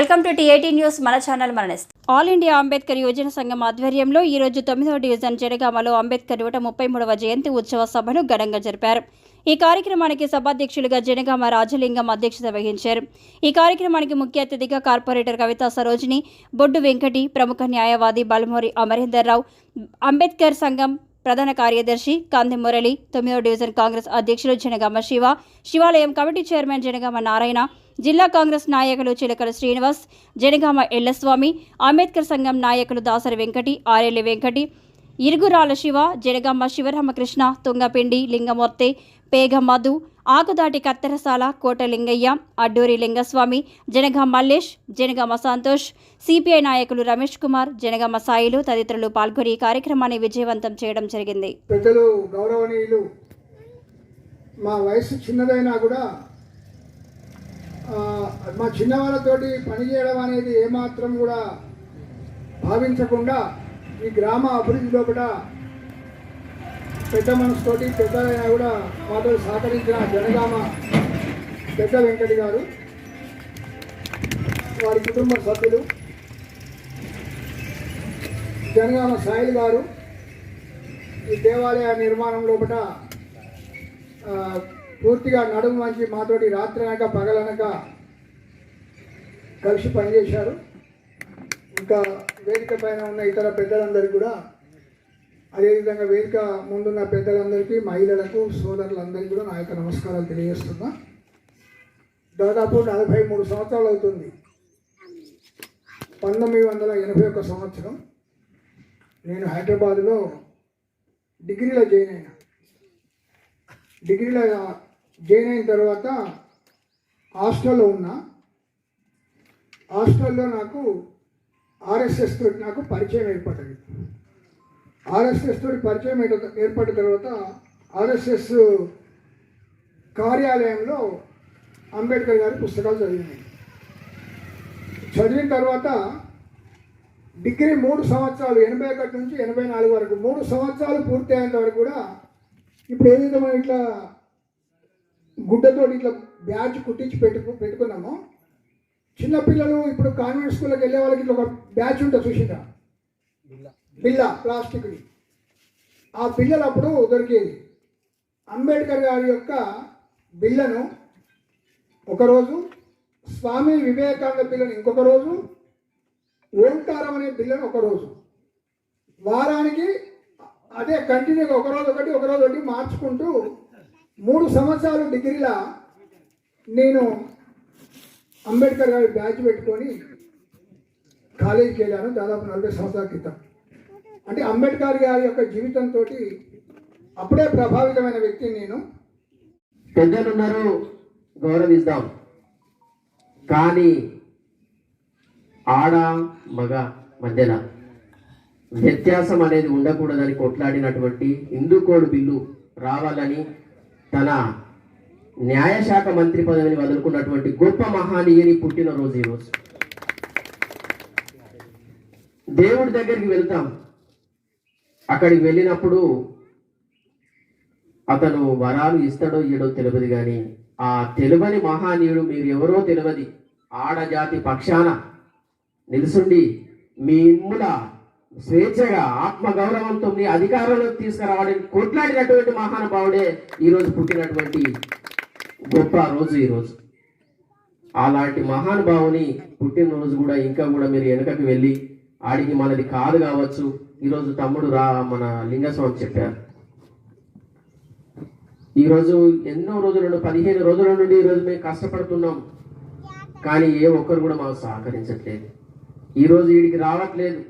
Welcome to TIT news. మన channel మన all India Ambedkar యువజన సంఘం ఆధ్వర్యంలో ఈ రోజు తొమ్మిదవ డివిజన్ జనగామలో అంబేద్కర్ నూట ముప్పై మూడవ జయంతి ఉత్సవ సభను ఘనంగా జరిపారు. ఈ కార్యక్రమానికి సభాధ్యక్షులుగా జనగామ రాజలింగం అధ్యక్షత వహించారు. ఈ కార్యక్రమానికి ముఖ్య అతిథిగా కార్పొరేటర్ కవితా సరోజిని బొడ్డు వెంకటి ప్రముఖ న్యాయవాది బలమూరి అమరేందర్ రావు అంబేద్కర్ సంఘం ప్రధాన కార్యదర్శి కంది మురళి తొమ్మిదవ డివిజన్ కాంగ్రెస్ అధ్యక్షులు జనగామ శివ శివాలయం కమిటీ చైర్మన్ జనగామ నారాయణ జిల్లా కాంగ్రెస్ నాయకులు చిలకల శ్రీనివాస్ జనగామ ఎల్లస్వామి అంబేద్కర్ సంఘం నాయకులు దాసరి వెంకటి ఆరేలి వెంకటి ఇరుగురాల శివ జనగామ శివరామకృష్ణ తుంగపిండి లింగమూర్తి పేగ మధు ఆకుదాటి కత్తెరసాల కోట లింగయ్య అడ్డూరి లింగస్వామి జనగామ మల్లేష్ జనగామ సంతోష్ సిపిఐ నాయకులు రమేష్ కుమార్ జనగామ సాయిలు తదితరులు పాల్గొని ఈ కార్యక్రమాన్ని విజయవంతం చేయడం జరిగింది. పెద్దలు గౌరవనీయులు మా వయసు చిన్నదైనా కూడా మా చిన్నవాళ్ళతోటి పనిచేయడం అనేది ఏమాత్రం కూడా భావించకుండా ఈ గ్రామ అభివృద్ధిలో కూడా పెద్ద మనసుతోటి పెద్దలైనా కూడా మాతో సహకరించిన జనగామ పెద్ద వెంకటి గారు వారి కుటుంబ సభ్యులు జనగామ సాయిల్ గారు ఈ దేవాలయ నిర్మాణం లోపల పూర్తిగా నడుము మంచి మాతోటి రాత్రి అనక పగలనక కలిసి పనిచేశారు. ఇంకా వేదిక పైన ఉన్న ఇతర పెద్దలందరికీ కూడా అదేవిధంగా వేదిక ముందున్న పెద్దలందరికీ మహిళలకు సోదరులందరికీ కూడా నా యొక్క నమస్కారాలు తెలియజేస్తున్నా. దాదాపు నలభై మూడు సంవత్సరాలు అవుతుంది. పంతొమ్మిది వందల ఎనభై ఒక్క సంవత్సరం నేను హైదరాబాద్లో డిగ్రీలో జాయిన్ అయినా. డిగ్రీలో జాయిన్ అయిన తర్వాత హాస్టల్లో ఉన్నా హాస్టల్లో నాకు ఆర్ఎస్ఎస్ తోటి నాకు పరిచయం ఏర్పడింది. ఆర్ఎస్ఎస్ తోటి పరిచయం ఏర్పడిన తర్వాత ఆర్ఎస్ఎస్ కార్యాలయంలో అంబేద్కర్ గారి పుస్తకాలు చదివినాయి చదివిన తర్వాత డిగ్రీ మూడు సంవత్సరాలు ఎనభై ఒకటి నుంచి ఎనభై నాలుగు వరకు మూడు సంవత్సరాలు పూర్తయ్యేంత వరకు కూడా ఇప్పుడు ఏదైతే మనం ఇట్లా గుడ్డతో ఇట్లా బ్యాచ్ కుట్టించి పెట్టుకు పెట్టుకున్నామో. చిన్నపిల్లలు ఇప్పుడు కాన్వెంట్ స్కూల్కి వెళ్ళే వాళ్ళకి ఇట్లా ఒక బ్యాచ్ ఉంటుంది చూసిందా? బిల్ల. ప్లాస్టిక్ది ఆ బిల్లలు అప్పుడు దొరికేది అంబేద్కర్ గారి యొక్క బిల్లను ఒకరోజు స్వామి వివేకానంద బిల్లను ఇంకొక రోజు ఓంకారం అనే బిల్లను ఒకరోజు. వారానికి అదే కంటిన్యూగా ఒకరోజు ఒకటి ఒకరోజు ఒకటి మార్చుకుంటూ మూడు సంవత్సరాలు డిగ్రీలా నేను అంబేద్కర్ గారి బ్యాచ్ పెట్టుకొని కాలేజీకి వెళ్ళాను దాదాపు నలభై సంవత్సరాల క్రితం. అంటే అంబేద్కర్ గారి యొక్క జీవితంతో అప్పుడే ప్రభావితమైన వ్యక్తిని నేను. పెద్దలున్నారు గౌరవిద్దాం. కానీ ఆడ మగ మధ్యన వ్యత్యాసం అనేది ఉండకూడదని కొట్లాడినటువంటి హిందూ కోడ్ బిల్లు రావాలని తన న్యాయశాఖ మంత్రి పదవిని వదులుకున్నటువంటి గొప్ప మహానీయుని పుట్టినరోజు ఈరోజు దేవుడి దగ్గరికి వెళ్తాం. అక్కడికి వెళ్ళినప్పుడు అతను వరాలు ఇస్తాడో ఇయ్యడో తెలియదు కానీ ఆ తెలివని మహానీయుడు మీరు ఎవరో తెలియదు ఆడజాతి పక్షాన నిలుసుండి మీ ఇమ్ముల స్వేచ్ఛగా ఆత్మగౌరవంతో మీ అధికారంలోకి తీసుకురావడానికి కొట్లాడినటువంటి మహానుభావుడే ఈరోజు పుట్టినటువంటి గొప్ప రోజు ఈరోజు. అలాంటి మహానుభావుని పుట్టినరోజు కూడా ఇంకా కూడా మీరు వెనుకకి వెళ్ళి ఆడికి మనది కాదు కావచ్చు. ఈరోజు తమ్ముడు రా మన లింగస్వామి చెప్పారు. ఈరోజు ఎన్నో రోజుల నుండి పదిహేను రోజుల నుండి ఈరోజు మేము కష్టపడుతున్నాం. కానీ ఏ ఒక్కరు కూడా మాకు సహకరించట్లేదు. ఈరోజు వీడికి రావట్లేదు.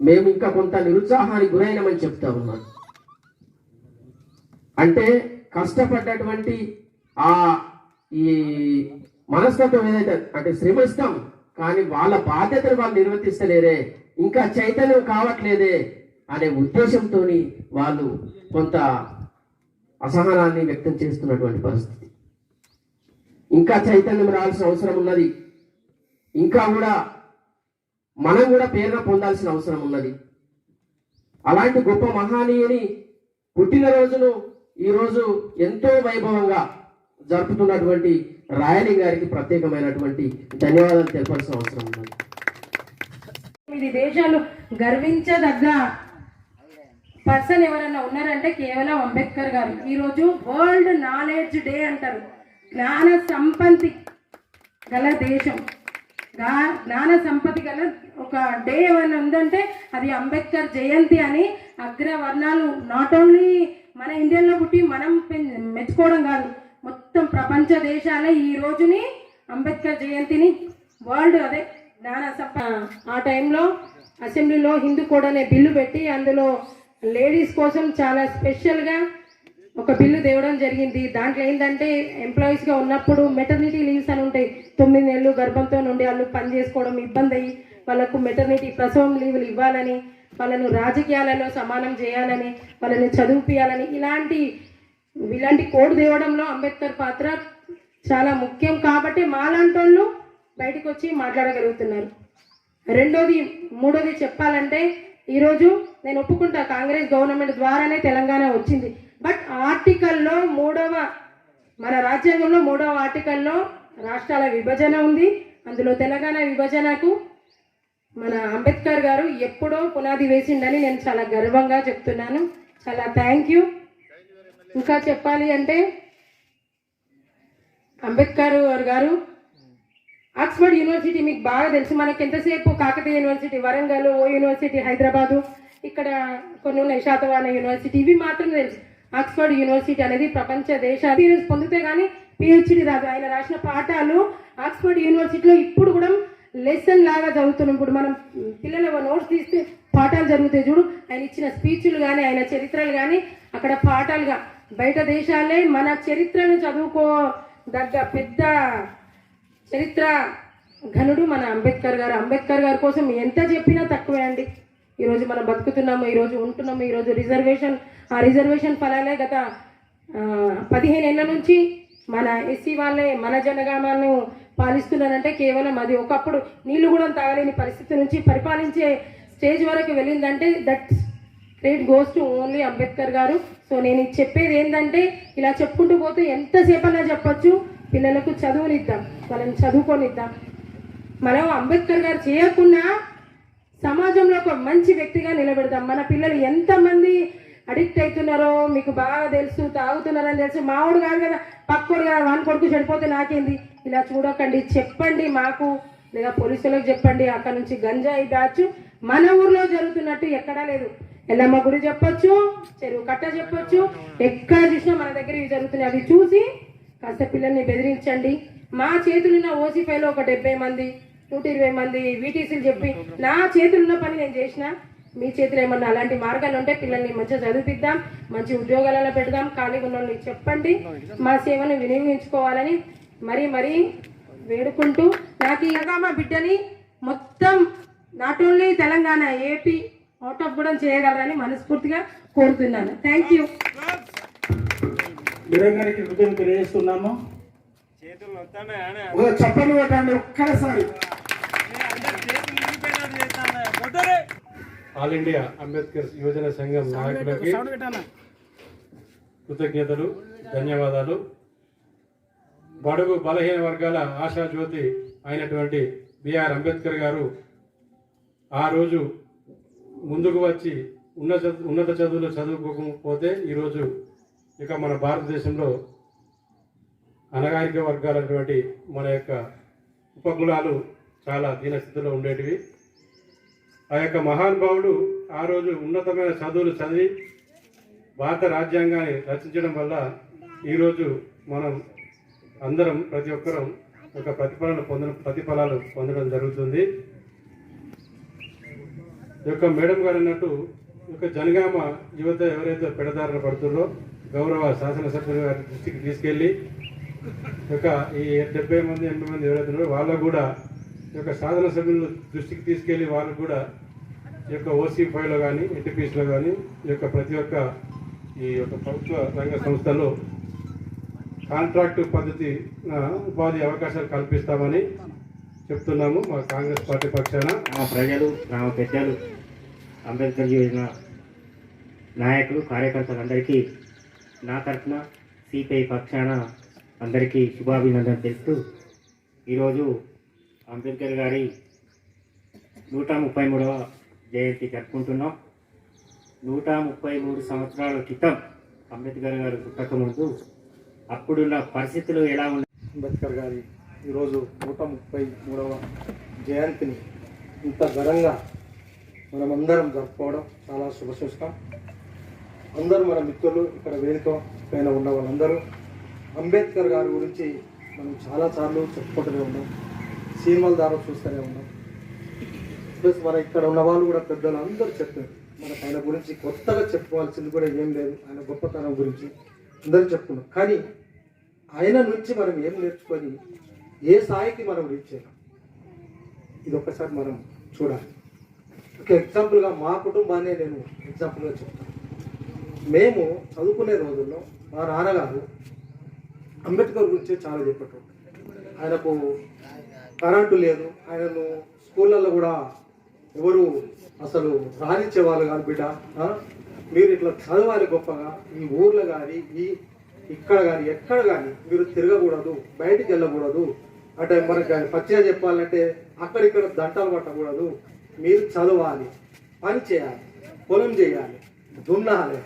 మేము ఇంకా కొంత నిరుత్సాహానికి గురైనమని చెప్తా ఉన్నాం. అంటే కష్టపడ్డటువంటి ఆ ఈ మనస్తత్వం ఏదైతే అంటే శ్రమిస్తాం కానీ వాళ్ళ బాధ్యతను వాళ్ళు నిర్వర్తిస్తలేరే ఇంకా చైతన్యం కావట్లేదే అనే ఉద్దేశంతో వాళ్ళు కొంత అసహనాన్ని వ్యక్తం చేస్తున్నటువంటి పరిస్థితి. ఇంకా చైతన్యం రావాల్సిన అవసరం ఉన్నది. ఇంకా కూడా మనం కూడా ప్రేరణ పొందాల్సిన అవసరం ఉన్నది. అలాంటి గొప్ప మహానీయుని పుట్టినరోజును ఈరోజు ఎంతో వైభవంగా జరుపుతున్నటువంటి రాయని గారికి ప్రత్యేకమైనటువంటి ధన్యవాదాలు తెలపాల్సిన అవసరం ఉన్నది. ఇది దేశాలు గర్వించదగ్గ పర్సన్ ఎవరన్నా ఉన్నారంటే కేవలం అంబేద్కర్ గారు. ఈరోజు వరల్డ్ నాలెడ్జ్ డే అంటారు. జ్ఞాన సంపత్తి గల దేశం. జ్ఞాన సంపత్తి గల ఒక డే ఏమైనా ఉందంటే అది అంబేద్కర్ జయంతి అని అగ్రవర్ణాలు నాట్ ఓన్లీ మన ఇండియాలో పుట్టి మనం మెచ్చుకోవడం కాదు మొత్తం ప్రపంచ దేశాలే ఈ రోజుని అంబేద్కర్ జయంతిని వరల్డ్ అదే జ్ఞాన సంప ఆ టైంలో అసెంబ్లీలో హిందూ కోడ్ అనే బిల్లు పెట్టి అందులో లేడీస్ కోసం చాలా స్పెషల్గా ఒక బిల్లు తేవడం జరిగింది. దాంట్లో ఏంటంటే ఎంప్లాయీస్గా ఉన్నప్పుడు మెటర్నిటీ లీవ్స్ అని ఉంటాయి. తొమ్మిది నెలలు గర్భంతో నుండి వాళ్ళు పని చేసుకోవడం ఇబ్బంది అయ్యి వాళ్ళకు మెటర్నిటీ ప్రసవం లీవులు ఇవ్వాలని వాళ్ళను రాజకీయాలలో సమానం చేయాలని వాళ్ళని చదివిపియాలని ఇలాంటి ఇలాంటి కోడ్ తేవడంలో అంబేద్కర్ పాత్ర చాలా ముఖ్యం కాబట్టి మాలాంటి వాళ్ళు బయటకు వచ్చి మాట్లాడగలుగుతున్నారు. రెండోది మూడోది చెప్పాలంటే ఈరోజు నేను ఒప్పుకుంటా కాంగ్రెస్ గవర్నమెంట్ ద్వారానే తెలంగాణ వచ్చింది. బట్ ఆర్టికల్లో మూడవ మన రాజ్యాంగంలో మూడవ ఆర్టికల్లో రాష్ట్రాల విభజన ఉంది. అందులో తెలంగాణ విభజనకు మన అంబేద్కర్ గారు ఎప్పుడో పునాది వేసిండని నేను చాలా గర్వంగా చెప్తున్నాను. చాలా థ్యాంక్ యూ ఇంకా చెప్పాలి అంటే అంబేద్కర్ గారు ఆక్స్ఫర్డ్ యూనివర్సిటీ మీకు బాగా తెలుసు. మనకి ఎంతసేపు Kakatiya university Warangal O university Hyderabad ఇక్కడ కొన్ని ఉన్నాయి శాతవాన యూనివర్సిటీ ఇవి మాత్రం తెలుసు. ఆక్స్ఫర్డ్ యూనివర్సిటీ అనేది ప్రపంచ దేశ ఎక్స్పీరియన్స్ పొందితే కానీ పిహెచ్డి రాదు ఆయన రాసిన పాఠాలు ఆక్స్ఫర్డ్ యూనివర్సిటీలో ఇప్పుడు కూడా లెసన్ లాగా చదువుతున్నాం. ఇప్పుడు మనం పిల్లల నోట్స్ తీస్తే పాఠాలు జరుగుతాయి చూడు. ఆయన ఇచ్చిన స్పీచ్లు కానీ ఆయన చరిత్రలు కానీ అక్కడ పాఠాలుగా బయట దేశాలే మన చరిత్రను చదువుకో దగ్గ పెద్ద చరిత్ర ఘనుడు మన అంబేద్కర్ గారు. అంబేద్కర్ గారి కోసం ఎంత చెప్పినా తక్కువే అండి. ఈరోజు మనం బతుకుతున్నాము ఈరోజు ఉంటున్నాము ఈరోజు రిజర్వేషన్ ఆ రిజర్వేషన్ ఫలాలే గత పదిహేను ఏళ్ళ నుంచి మన ఎస్సీ వాళ్ళే మన జనగామాను పాలిస్తున్నారంటే కేవలం అది ఒకప్పుడు నీళ్ళు కూడా తాగలేని పరిస్థితి నుంచి పరిపాలించే స్టేజ్ వరకు వెళ్ళిందంటే that credit goes to only Ambedkar గారు. సో నేను చెప్పేది ఏంటంటే ఇలా చెప్పుకుంటూ పోతే ఎంతసేపన్నా చెప్పొచ్చు పిల్లలకు చదువునిద్దాం వాళ్ళని చదువుకొనిద్దాం. మనం అంబేద్కర్ గారు చేయకుండా సమాజంలో ఒక మంచి వ్యక్తిగా నిలబెడతాం మన పిల్లలు ఎంతమంది అడిక్ట్ అవుతున్నారో మీకు బాగా తెలుసు తాగుతున్నారని తెలుసు. మావాడు కాదు కదా పక్కోడు కదా వాని కొడుకు చెడిపోతే నాకేంది? ఇలా చూడకండి చెప్పండి మాకు. లేదా పోలీసులకు చెప్పండి అక్కడ నుంచి గంజాయి బ్యాచ్ మన ఊర్లో జరుగుతున్నట్టు ఎక్కడా లేదు. ఎల్లమ్మ గుడి చెప్పొచ్చు చెరువు కట్ట చెప్పొచ్చు ఎక్కడ చూసినా మన దగ్గర ఇవి జరుగుతున్నాయి. అవి చూసి కాస్త పిల్లల్ని బెదిరించండి. మా చేతులున్న ఓసీఫైలో ఒక డెబ్బై మంది నూట ఇరవై మంది వీటీసీలు చెప్పి నా చేతులున్న పని నేను చేసిన మీ చేతిలో ఏమన్నా అలాంటి మార్గాలు ఉంటే పిల్లల్ని మంచిగా చదివిద్దాం మంచి ఉద్యోగాలలో పెడదాం ఖాళీగా ఉన్న చెప్పండి మా సేవను వినియోగించుకోవాలని మరీ మరీ వేడుకుంటూ నాకు ఈ మా బిడ్డని మొత్తం not only Telangana AP out of కూడా చేయగలరని మనస్ఫూర్తిగా కోరుతున్నాను. థ్యాంక్ యూ కృతజ్ఞతలు తెలియజేస్తున్నాము ఓ చప్పట్లు కొట్టండి ఒక్కసారి. ఆల్ ఇండియా అంబేద్కర్ యువజన సంఘం నాయకులకి కృతజ్ఞతలు ధన్యవాదాలు. బడుగు బలహీన వర్గాల ఆశా జ్యోతి అయినటువంటి బిఆర్ అంబేద్కర్ గారు ఆ రోజు ముందుకు వచ్చి ఉన్నత ఉన్నత చదువులు చదువుకోకపోతే ఈరోజు ఇక మన భారతదేశంలో అనగారిక వర్గాలటువంటి మన యొక్క ఉపకులాలు చాలా దీనస్థితిలో ఉండేటివి. ఆ యొక్క మహానుభావుడు ఆ రోజు ఉన్నతమైన చదువులు చదివి భారత రాజ్యాంగాన్ని రచించడం వల్ల ఈరోజు మనం అందరం ప్రతి ఒక్కరం ఒక ప్రతిఫలాలు పొందడం ప్రతిఫలాలు పొందడం జరుగుతుంది. ఈ యొక్క మేడం గారు అన్నట్టు యొక్క జనగామ యువత ఎవరైతే పెడదారిన పడుతుందో గౌరవ శాసనసభ్యులు గారి దృష్టికి తీసుకెళ్ళి ఈ యొక్క ఈ డెబ్బై మంది ఎనభై మంది ఎవరైతే ఉన్నారో వాళ్ళకు కూడా యొక్క సాధన సభ్యుల దృష్టికి తీసుకెళ్ళి వారు కూడా ఈ యొక్క ఓసీ ఫైవ్లో కానీ ఎన్టీపీసీలో కానీ ఈ యొక్క ప్రతి ఒక్క ఈ యొక్క ప్రభుత్వ రంగ సంస్థలో కాంట్రాక్టు పద్ధతి ఉపాధి అవకాశాలు కల్పిస్తామని చెప్తున్నాము మా కాంగ్రెస్ పార్టీ పక్షాన. మా ప్రజలు గ్రామ పెద్దలు అంబేద్కర్ యోజన నాయకులు కార్యకర్తలందరికీ నా తరఫున సిపిఐ పక్షాన అందరికీ శుభాభినందన తెలుస్తూ ఈరోజు అంబేద్కర్ గారి నూట ముప్పై మూడవ జయంతి జరుపుకుంటున్నాం. నూట ముప్పై మూడు సంవత్సరాల క్రితం అంబేద్కర్ గారు పుట్టక ముందు అప్పుడున్న పరిస్థితులు ఎలా ఉన్నాయి అంబేద్కర్ గారి ఈరోజు నూట ముప్పై మూడవ జయంతిని ఇంత ఘనంగా మనమందరం జరుపుకోవడం చాలా శుభసూచకం అందరూ మన మిత్రులు ఇక్కడ వేదిక పైన ఉన్న వాళ్ళందరూ అంబేద్కర్ గారి గురించి మనం చాలాసార్లు చెప్పుకుంటూనే ఉన్నాం. సినిమాల ద్వారా చూస్తూనే ఉన్నాం. ప్లస్ మన ఇక్కడ ఉన్న వాళ్ళు కూడా పెద్దలు అందరూ చెప్పారు. మనకు ఆయన గురించి కొత్తగా చెప్పుకోవాల్సింది కూడా ఏం లేదు. ఆయన గొప్పతనం గురించి అందరూ చెప్పుకున్నాం. కానీ ఆయన నుంచి మనం ఏం నేర్చుకొని ఏ స్థాయికి మనం రీచ్ చేయాలి ఇది ఒక్కసారి మనం చూడాలి. ఒక ఎగ్జాంపుల్గా మా కుటుంబాన్ని నేను ఎగ్జాంపుల్గా చెప్తాను. మేము చదువుకునే రోజుల్లో మా నాన్నగారు అంబేద్కర్ గురించి చాలా చెప్పేటోడు ఆయనకు కరెంటు లేదు. ఆయనను స్కూళ్ళల్లో కూడా ఎవరు అసలు రాణించే వాళ్ళు కాదు బిడ్డ. మీరు ఇట్లా చదవాలి గొప్పగా. ఈ ఊర్లో కానీ ఈ ఇక్కడ కానీ ఎక్కడ కానీ మీరు తిరగకూడదు బయటికి వెళ్ళకూడదు. అంటే మనకి పచ్చిగా చెప్పాలంటే అక్కడిక్కడ దంటలు పట్టకూడదు. మీరు చదవాలి పని చేయాలి పొలం చేయాలి దున్నాలి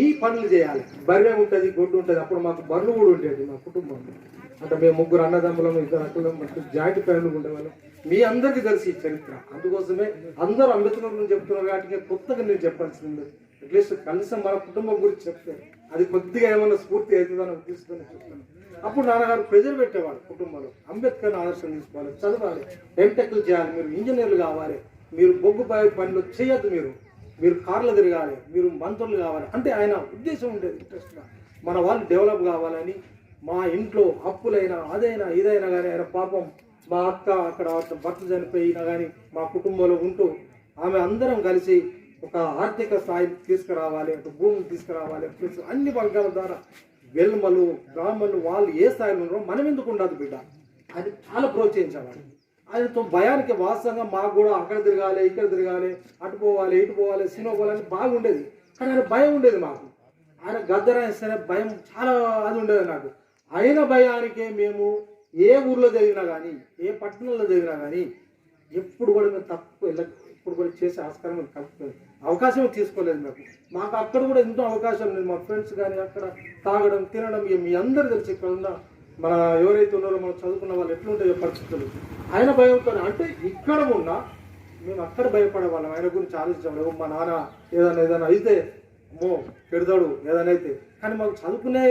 ఈ పనులు చేయాలి. బర్రె ఉంటుంది గొడ్డు ఉంటుంది అప్పుడు మాకు బర్రెలు కూడా ఉండేది మా కుటుంబంలో. అంటే మేము ముగ్గురు అన్నదమ్ములము ఇద్దరు అక్కలము అంటే జాయింట్ ఫ్యామిలీ ఉండేవాళ్ళం. మీ అందరికీ తెలిసి ఈ చరిత్ర. అందుకోసమే అందరూ అంబేద్కర్ గురించి చెప్తున్నారు కాబట్టి కొత్తగా నేను చెప్పాల్సింది. అట్లీస్ట్ కనీసం మన కుటుంబం గురించి చెప్తే అది కొద్దిగా ఏమైనా స్ఫూర్తి అవుతుందని తీసుకొని చెప్తాను. అప్పుడు నాన్నగారు ప్రెజర్ పెట్టేవాడు కుటుంబంలో. అంబేద్కర్ ఆదర్శం తీసుకోవాలి చదవాలి ఎంటెక్లు చేయాలి మీరు ఇంజనీర్లు కావాలి మీరు బొగ్గు బావి పనులు చేయొద్దు మీరు. మీరు కార్లు తిరగాలి మీరు మంత్రులు కావాలి. అంటే ఆయన ఉద్దేశం ఉండేది ఇంట్రెస్ట్గా. మన వాళ్ళు డెవలప్ కావాలని మా ఇంట్లో అప్పులైనా అదైనా ఇదైనా కానీ ఆయన పాపం మా అక్క అక్కడ భర్త చనిపోయినా కానీ మా కుటుంబంలో ఉంటూ ఆమె అందరం కలిసి ఒక ఆర్థిక స్థాయిని తీసుకురావాలి ఒక భూమిని తీసుకురావాలి ప్లస్ అన్ని వర్గాల ద్వారా వెల్మలు బ్రాహ్మణులు వాళ్ళు ఏ స్థాయిలో ఉన్నారో మనం ఎందుకు ఉండదు బిడ్డ? అది చాలా ప్రోత్సహించాలి. ఆయనతో భయానికి వాస్తవంగా మాకు కూడా అక్కడ తిరగాలి ఇక్కడ తిరగాలి అటు పోవాలి ఇటు పోవాలి సినిమా పోవాలని బాగుండేది కానీ ఆయన భయం ఉండేది మాకు. ఆయన గద్దరాయిస్తేనే భయం చాలా అది ఉండేది నాకు. ఆయన భయానికే మేము ఏ ఊర్లో జరిగినా కానీ ఏ పట్టణంలో జరిగినా కానీ ఎప్పుడు కూడా మేము తప్పు వెళ్ళక ఇప్పుడు కూడా చేసే ఆస్కారం కలుపుకోలేదు అవకాశం తీసుకోలేదు మాకు. మాకు అక్కడ కూడా ఎంతో అవకాశం లేదు మా ఫ్రెండ్స్ కానీ అక్కడ తాగడం తినడం మీ అందరు తెలిసి ఇక్కడ ఉన్న మన ఎవరైతే ఉన్నారో మనం చదువుకున్న వాళ్ళు ఎట్లుంటాయో పరిస్థితులు. ఆయన భయంతో అంటే ఇక్కడ ఉన్నా మేము అక్కడ భయపడే వాళ్ళం. ఆయన గురించి ఆలోచించాము మా నాన్న ఏదైనా ఏదైనా అయితే అమ్మో పెడతాడు ఏదైనా అయితే. కానీ మాకు చదువుకునే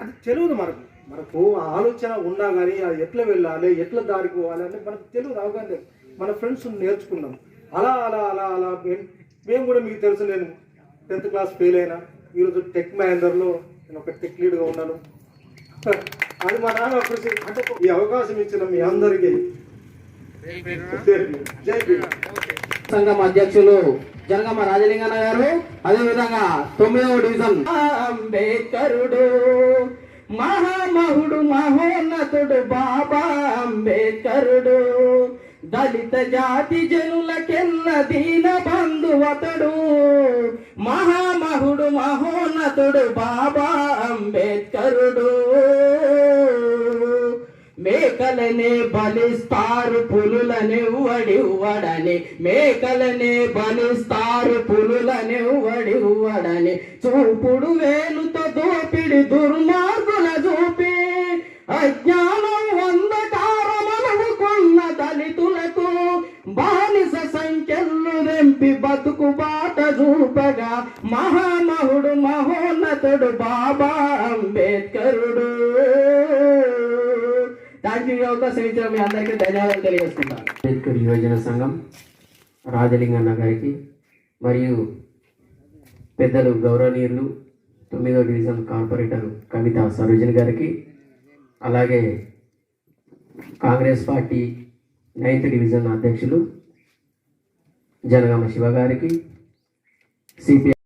అది తెలియదు మనకు. మనకు ఆలోచన ఉన్నా కానీ అది ఎట్లా వెళ్ళాలి ఎట్లా దారికి పోవాలి అంటే మనకు తెలియదు అవగాహన లేదు. మన ఫ్రెండ్స్ నేర్చుకున్నాం. అలా అలా అలా అలా మేము- కూడా మీకు తెలుసు నేను టెన్త్ క్లాస్ ఫెయిల్ అయినా ఈరోజు టెక్ మహేందర్లో నేను ఒక టెక్ లీడ్గా ఉన్నాను. అది మా నాన్న కృషి అంటే ఈ అవకాశం ఇచ్చిన మీ అందరికీ. జై సంఘం అధ్యక్షులు జనగమ్మ రాజలింగన్న గారు అదే విధంగా తొమ్మిదవ డివిజన్. అంబేద్కరుడు మహామహుడు మహోన్నతుడు బాబా అంబేద్కరుడు. దళిత జాతి జనులకెన్న దీన బంధువతడు మహామహుడు మహోన్నతుడు బాబా అంబేద్కరుడు. మేకలనే బలిస్తారు పులులనివ్వడివ్వడని మేకలనే బలిస్తారు పులులనివ్వడివ్వడని చూపుడు వేలుతో దోపిడి దుర్మార్గుల చూపి. అజ్ఞానం వందకారమనుకున్న దళితులకు బానిస సంఖ్యలు నింపి బతుకు బాట చూపగా మహామహుడు మహోన్నతుడు బాబా అంబేద్కరుడు. థ్యాంక్ యూ అవకాశం ఇచ్చిన మీ అందరికీ ధన్యవాదాలు తెలియజేస్తున్నాను. అంబేద్కర్ యువజన సంఘం రాజలింగన్న గారికి మరియు పెద్దలు గౌరవనీయులు తొమ్మిదో డివిజన్ కార్పొరేటర్ కవిత సరోజన్ గారికి అలాగే కాంగ్రెస్ పార్టీ నైన్త్ డివిజన్ అధ్యక్షులు జనగామ శివ గారికి సిపిఐ